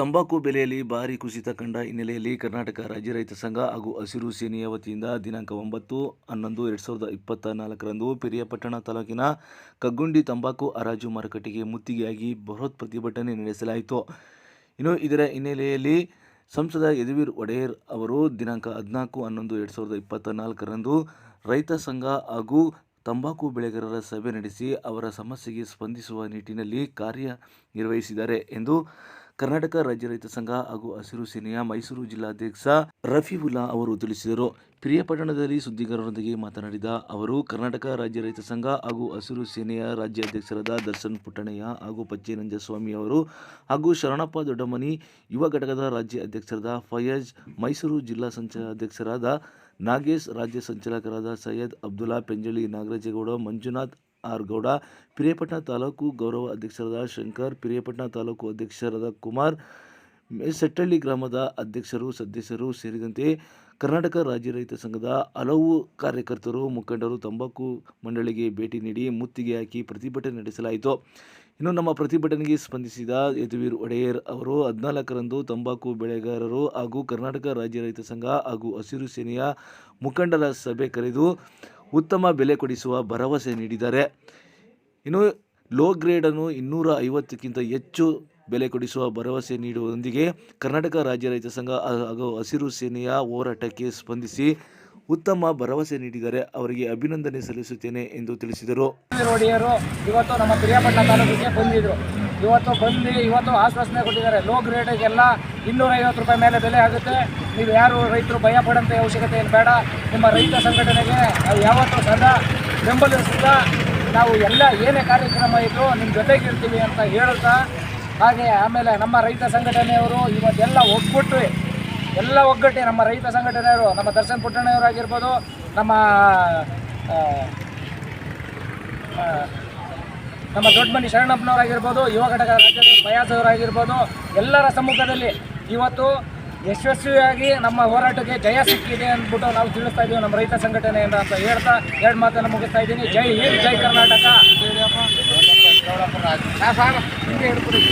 ತಂಬಾಕು ಬೆಲೆಯಲ್ಲಿ ಭಾರಿ ಕುಸಿತ ಕಂಡ ಹಿನ್ನೆಲೆಯಲ್ಲಿ ಕರ್ನಾಟಕ ರಾಜ್ಯ ರೈತ ಸಂಘ ಹಾಗೂ ಹಸಿರು ಸೇನೆಯ ವತಿಯಿಂದ ದಿನಾಂಕ ಒಂಬತ್ತು, ಹನ್ನೊಂದು, ಎರಡು ಸಾವಿರದ ಇಪ್ಪತ್ತ ನಾಲ್ಕರಂದು ಪೆರಿಯಪಟ್ಟಣ ತಾಲೂಕಿನ ಕಗ್ಗುಂಡಿ ತಂಬಾಕು ಹರಾಜು ಮಾರುಕಟ್ಟೆಗೆ ಮುತ್ತಿಗೆಯಾಗಿ ಬೃಹತ್ ಪ್ರತಿಭಟನೆ ನಡೆಸಲಾಯಿತು. ಇನ್ನು ಇದರ ಹಿನ್ನೆಲೆಯಲ್ಲಿ ಸಂಸದ ಯದುವೀರ್ ಒಡೆಯರ್ ಅವರು ದಿನಾಂಕ ಹದಿನಾಲ್ಕು, ಹನ್ನೊಂದು, ಎರಡು ಸಾವಿರದ ಇಪ್ಪತ್ತ ನಾಲ್ಕರಂದು ರೈತ ಸಂಘ ಹಾಗೂ ತಂಬಾಕು ಬೆಳೆಗಾರರ ಸಭೆ ನಡೆಸಿ ಅವರ ಸಮಸ್ಯೆಗೆ ಸ್ಪಂದಿಸುವ ನಿಟ್ಟಿನಲ್ಲಿ ಕಾರ್ಯನಿರ್ವಹಿಸಿದ್ದಾರೆ ಎಂದು ಕರ್ನಾಟಕ ರಾಜ್ಯ ರೈತ ಸಂಘ ಹಾಗೂ ಹಸಿರು ಸೇನೆಯ ಮೈಸೂರು ಜಿಲ್ಲಾಧ್ಯಕ್ಷ ರಫೀವುಲ್ಲಾ ಅವರು ತಿಳಿಸಿದರು. ಪ್ರಿಯಪಟ್ಟಣದಲ್ಲಿ ಸುದ್ದಿಗಾರರೊಂದಿಗೆ ಮಾತನಾಡಿದ ಅವರು, ಕರ್ನಾಟಕ ರಾಜ್ಯ ರೈತ ಸಂಘ ಹಾಗೂ ಹಸಿರು ಸೇನೆಯ ರಾಜ್ಯಾಧ್ಯಕ್ಷರಾದ ದರ್ಶನ್ ಪುಟ್ಟಣಯ್ಯ ಹಾಗೂ ಪಚ್ಚೇನಂಜಸ್ವಾಮಿ ಅವರು ಹಾಗೂ ಶರಣಪ್ಪ ದೊಡ್ಡಮನಿ, ಯುವ ಘಟಕದ ರಾಜ್ಯ ಅಧ್ಯಕ್ಷರಾದ ಫಯಾಜ್, ಮೈಸೂರು ಜಿಲ್ಲಾ ಸಂಚ ಅಧ್ಯಕ್ಷರಾದ ನಾಗೇಶ್, ರಾಜ್ಯ ಸಂಚಾಲಕರಾದ ಸೈಯದ್ ಅಬ್ದುಲ್ಲಾ ಪೆಂಜಳಿ ನಾಗರಾಜೇಗೌಡ, ಮಂಜುನಾಥ್ ಆರ್ ಗೌಡ ಪಿರಿಯಪಟ್ಟಣ ತಾಲೂಕು ಗೌರವ ಅಧ್ಯಕ್ಷರಾದ ಶಂಕರ್, ಪಿರಿಯಪಟ್ಟಣ ತಾಲೂಕು ಅಧ್ಯಕ್ಷರಾದ ಕುಮಾರ್ ಸೆಟ್ಟಳ್ಳಿ ಗ್ರಾಮದ ಅಧ್ಯಕ್ಷರು, ಸದಸ್ಯರು ಸೇರಿದಂತೆ ಕರ್ನಾಟಕ ರಾಜ್ಯ ರೈತ ಸಂಘದ ಹಲವು ಕಾರ್ಯಕರ್ತರು, ಮುಖಂಡರು ತಂಬಾಕು ಮಂಡಳಿಗೆ ಭೇಟಿ ನೀಡಿ ಮುತ್ತಿಗೆ ಹಾಕಿ ಪ್ರತಿಭಟನೆ ನಡೆಸಲಾಯಿತು. ಇನ್ನು ನಮ್ಮ ಪ್ರತಿಭಟನೆಗೆ ಸ್ಪಂದಿಸಿದ ಯದುವೀರ್ ಒಡೆಯರ್ ಅವರು, ಹದಿನಾಲ್ಕರಂದು ತಂಬಾಕು ಬೆಳೆಗಾರರು ಹಾಗೂ ಕರ್ನಾಟಕ ರಾಜ್ಯ ರೈತ ಸಂಘ ಹಾಗೂ ಹಸಿರು ಸೇನೆಯ ಮುಖಂಡರ ಸಭೆ ಕರೆದು ಉತ್ತಮ ಬೆಲೆ ಕೊಡಿಸುವ ಭರವಸೆ ನೀಡಿದ್ದಾರೆ. ಇನ್ನು ಲೋ ಗ್ರೇಡನ್ನು ಇನ್ನೂರ ಐವತ್ತಕ್ಕಿಂತ ಹೆಚ್ಚು ಬೆಲೆ ಕೊಡಿಸುವ ಭರವಸೆ ನೀಡುವುದರೊಂದಿಗೆ ಕರ್ನಾಟಕ ರಾಜ್ಯ ರೈತ ಸಂಘ ಹಾಗೂ ಹಸಿರು ಸೇನೆಯ ಹೋರಾಟಕ್ಕೆ ಸ್ಪಂದಿಸಿ ಉತ್ತಮ ಭರವಸೆ ನೀಡಿದರೆ ಅವರಿಗೆ ಅಭಿನಂದನೆ ಸಲ್ಲಿಸುತ್ತೇನೆ ಎಂದು ತಿಳಿಸಿದರು. ಒಡೆಯರು ಇವತ್ತು ನಮ್ಮ ಪಿರಿಯಾಪಟ್ಟಣ ತಾಲೂಕಿಗೆ ಬಂದಿದ್ರು. ಇವತ್ತು ಬಂದು, ಇವತ್ತು ಆಶ್ವಾಸನೆ ಕೊಟ್ಟಿದ್ದಾರೆ. ಲೋ ಗ್ರೇಡ್ಗೆಲ್ಲ ಇನ್ನೂರ ಐವತ್ತು ರೂಪಾಯಿ ಮೇಲೆ ಬೆಲೆ ಆಗುತ್ತೆ. ನೀವು ಯಾರು ರೈತರು ಭಯ ಪಡೋಂಥ ಅವಶ್ಯಕತೆ ಏನು ಬೇಡ. ನಿಮ್ಮ ರೈತ ಸಂಘಟನೆಗೆ ನಾವು ಯಾವತ್ತೂ ಸದಾ ಬೆಂಬಲಿಸ್ತಾ ನಾವು ಎಲ್ಲ ಏನೇ ಕಾರ್ಯಕ್ರಮ ಇದ್ದರೂ ನಿಮ್ಮ ಜೊತೆಗಿರ್ತೀವಿ ಅಂತ ಹೇಳ್ತಾ ಹಾಗೆ ಆಮೇಲೆ ನಮ್ಮ ರೈತ ಸಂಘಟನೆಯವರು ಇವತ್ತೆಲ್ಲ ಒಗ್ಗಟ್ಟು ಎಲ್ಲ ಒಗ್ಗಟ್ಟೆ ನಮ್ಮ ರೈತ ಸಂಘಟನೆಯವರು, ನಮ್ಮ ದರ್ಶನ್ ಪುಟ್ಟಣ್ಣವರಾಗಿರ್ಬೋದು ನಮ್ಮ ನಮ್ಮ ದೊಡ್ಡ ದೊಡ್ಡಮನಿ ಶರಣಪ್ಪನವರಾಗಿರ್ಬೋದು ಯುವ ಘಟಕ ರಾಜ್ಯದ ಫಯಾಜ್ ಅವರಾಗಿರ್ಬೋದು ಎಲ್ಲರ ಸಮ್ಮುಖದಲ್ಲಿ ಇವತ್ತು ಯಶಸ್ವಿಯಾಗಿ ನಮ್ಮ ಹೋರಾಟಕ್ಕೆ ಜಯ ಸಿಕ್ಕಿದೆ ಅಂದ್ಬಿಟ್ಟು ನಾವು ತಿಳಿಸ್ತಾ ಇದ್ದೀವಿ ನಮ್ಮ ರೈತ ಸಂಘಟನೆಯಿಂದ ಅಂತ ಹೇಳ್ತಾ ಎರಡು ಮಾತನ್ನು ಮುಗಿಸ್ತಾ ಇದ್ದೀನಿ ಜೈ ಹಿಂದ್, ಜೈ ಕರ್ನಾಟಕ ಹಿಡ್ಕೊಡಿ.